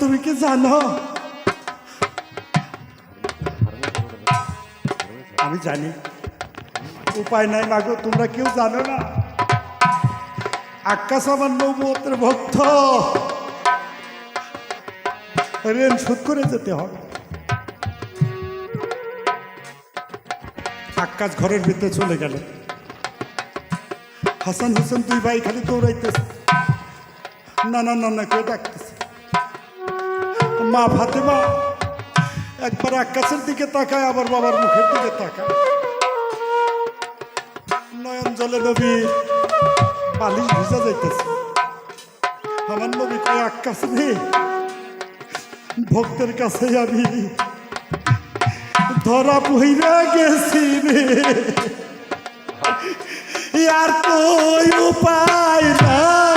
তুমি কি জানো? আমি জানি। উপায় নাই, মাগো, তোমরা কেউ জানো না। আকাশ আমার নৌমতের ভক্ত। ঋণ শোধ করে যেতে হবে। আকাশ ঘরের ভিতরে চলে গেল। হাসান হোসেন দুই ভাই খালি দৌড়াইতেছে না না না না, কেউ ডাকতেছে। মা ফাতেমা, একবার আকাশের দিকে তাকায়, আবার বাবার মুখের দিকে তাকায়। নয়ন জলে নবী, বালিশ ভিজা যাইতেছে। আমার নবী কয়, আকাশ রে, ভক্তের কাছে আমি ধরা পইরা গেছি রে। আর কই উপায় নাই।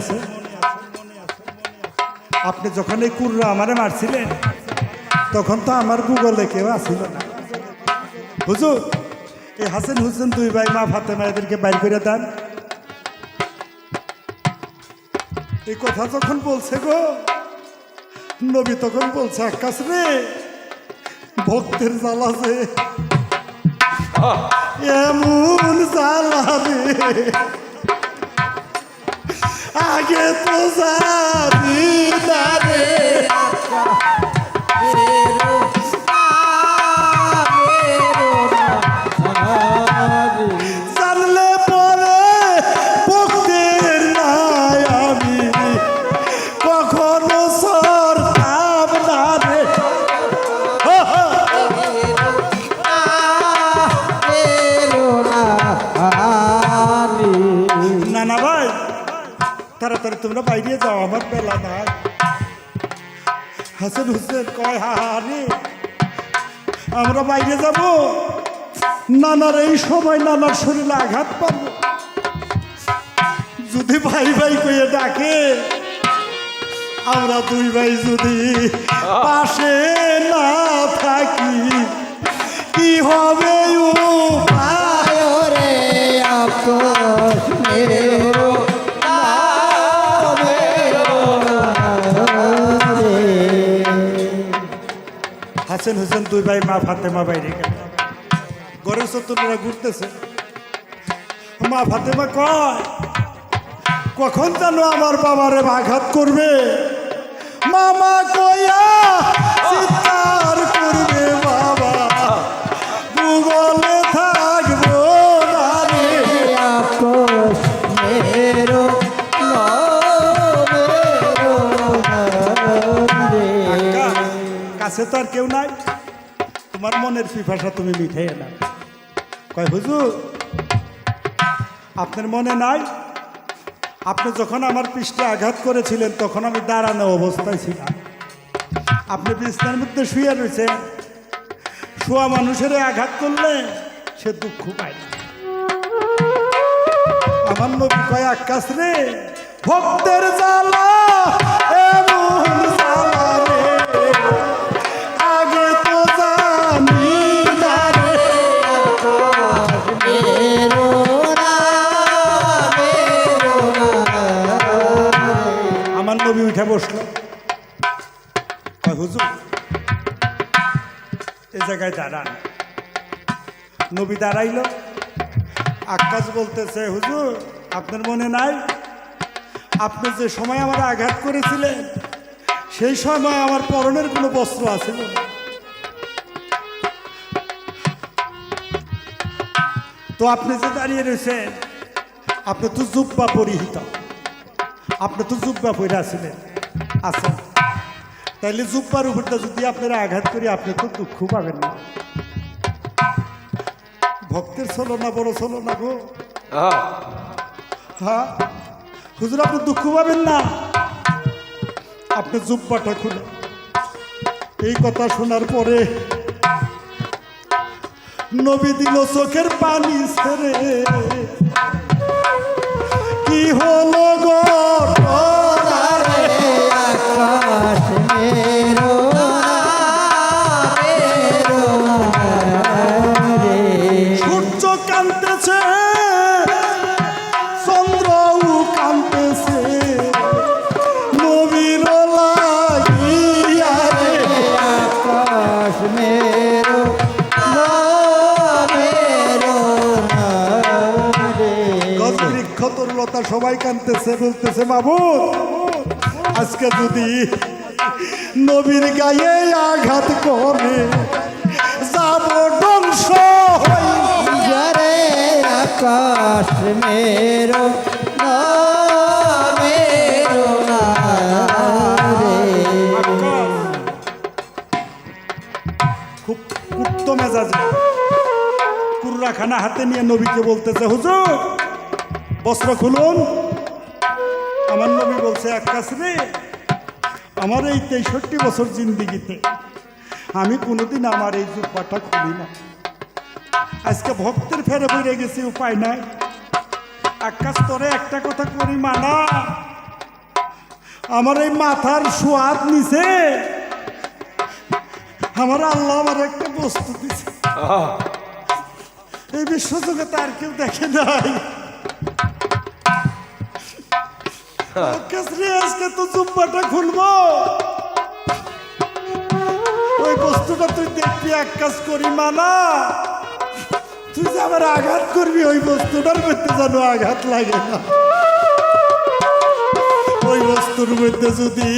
আছে। আপনি যখন এই কুর্রা আমারে মারছিলেন তখন তো আমার গুগলে কেউ আসিল না। হুজুর এই হাসান হুসেন দুই ভাই মা ফাতেমা এদেরকে বাইর করে দেন। এই কথা যখন বলছে গো নবী তখন বলছে আকাশ রে ভক্তের জ্বালা যে এমন জ্বালা রে। আগে তো জানি না রে তোমরা বাইরে যাও, আমার বেলা নাই। হাসান হুসেন কয়, হা রে, আমরা বাইরে যাব? নানার এই সময় নানার শরীরে আঘাত পাবো। যদি ভাই ভাই কইয়ে ডাকে, আমরা দুই ভাই যদি পাশে না থাকি, কি হবে উপায়? হাসেন হোসেন দুই ভাই, মা ফাতেমা বাইরে গেল গরের চতুর্রা ঘুরতেছে। মা ফাতেমা কয়, কখন জানো আমার বাবারে আঘাত করবে? মামা কয়া কাছে তো আর কেউ নাই। তোমার মনের পিপাসা তুমি মিঠাই না কয়, হুজুর, আপনার মনে নাই? আপনি যখন আমার পৃষ্ঠে আঘাত করেছিলেন, তখন আমি দাঁড়ানো অবস্থায় ছিলাম। আপনি বিছনার মধ্যে শুয়ে রয়েছে শোয়া মানুষের আঘাত করলে সে দুঃখ পায় আমার নবী কয়, আকাশ রে, ভক্তের জ্বালা উঠে বসল। হুজুর এই জায়গায় দাঁড়ান। নবী দাঁড়াইল। আকাশ বলতেছে, হুজুর, আপনার মনে নাই? আপনি যে সময় আমার আঘাত করেছিলেন, সেই সময় আমার পরনের কোনো বস্ত্র আছে তো আপনি যে দাঁড়িয়ে রয়েছেন, আপনি তো জুব্বা পরিহিত। আপনি তো জুব্বা পরে আছিলেন। আছেন তাইলে জুব্বার উপরটা যদি আপনারা আঘাত করি আপনি তো দুঃখ পাবেন না। ভক্তের চলো না বড় চলো না গো। হ্যাঁ। হুজুর আপনি দুঃখ পাবেন না। আপনি জুব্বাটা খুলে। এই কথা শোনার পরে নবী দিল চোখের পানি ছেড়ে। কি হলো তরুলতা সবাই কানতেছে বলতেছে বাবু আজকে যদি নবীর গায়ে আঘাত করে যাব ধ্বংস আকাশ মেরো মেরো কুর্রাখানা হাতে নিয়ে নবীকে বলতেছে, হুজুর, বস্ত্র খুলুন। আমার নবী বলছে আকাশ রে, আমার এই তেষট্টি বছর জিন্দিগিতে আমি কোনোদিন আমার এই জুব্বাটা খুলি না। আজকে ভক্তের ফেরে বেড়ে গেছি, উপায় নাই। আকাশ তোরে, একটা কথা করি, মানা। আমার এই মাথার সোয়াদ নিছে। আমার আল্লাহ আমার একটা বস্তু দিছে। এই বিশ্বজগতে আর কেউ দেখে নাই। আজকে তো জুব্বাটা খুলবো। ওই বস্তুটা তুই দেখবি, এক কাজ করি মানা। তুই যে আমার আঘাত করবি, ওই বস্তুটার মধ্যে যেন আঘাত লাগে না। ওই বস্তুর মধ্যে যদি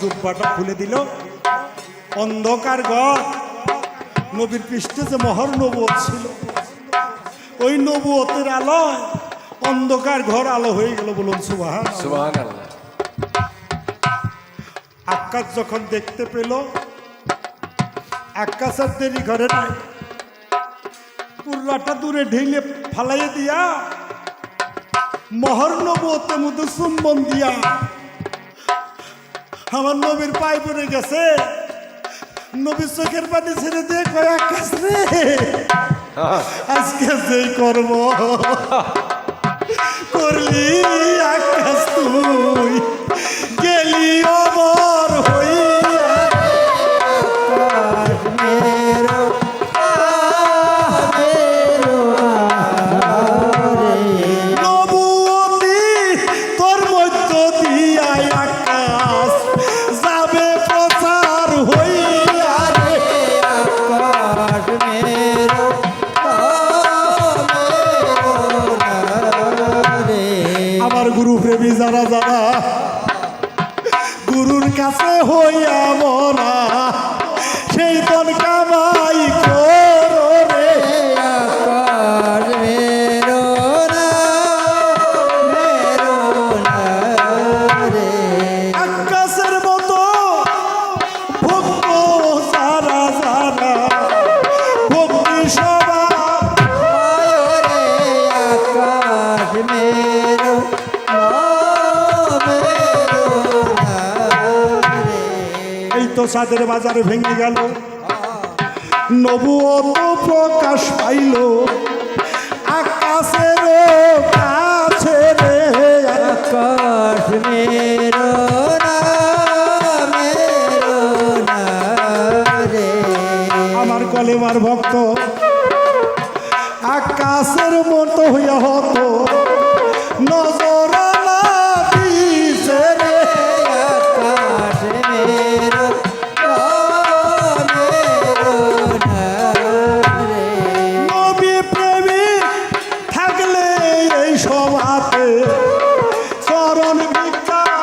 জুব্বাটা খুলে দিল। অন্ধকার ঘর। নবীর পৃষ্ঠে যে মহর নবুয়ত ছিল ওই নবুয়তের আলোয় অন্ধকার ঘর আলো হয়ে গেল বলুন সুবাহান আকাশ যখন দেখতে পেল আকাশের দেরি ঘরে নাই। পুরলাটা দূরে ঢেলে ফালাইয়ে দিয়া মহর নবতে মধ্যে চুম্বন দিয়া আমার নবীর পায়ে পড়ে গেছে। নবীর চোখের পানি ছেড়ে দিয়ে কয়েক আকাশ রে, আজকে যে করব? করলি আকাশ তুই, গেলি অমর হইয়া এই তো সাদের বাজারে ভেঙে গেল। নবুয়ত প্রকাশ পাইল। আকাশের কাছে রে। আকাশ মেরো আমার কলেমার ভক্ত আকাশের মতো হইয়া হতো। নজর Bye.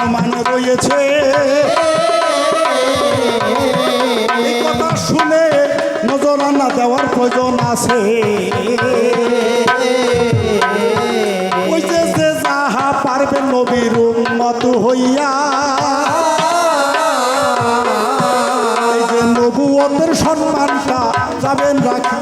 সম্মান রয়েছে। কথা শুনে নজরানা দেওয়ার প্রয়োজন আছে। সম্মানটা যাবেন রাখিয়া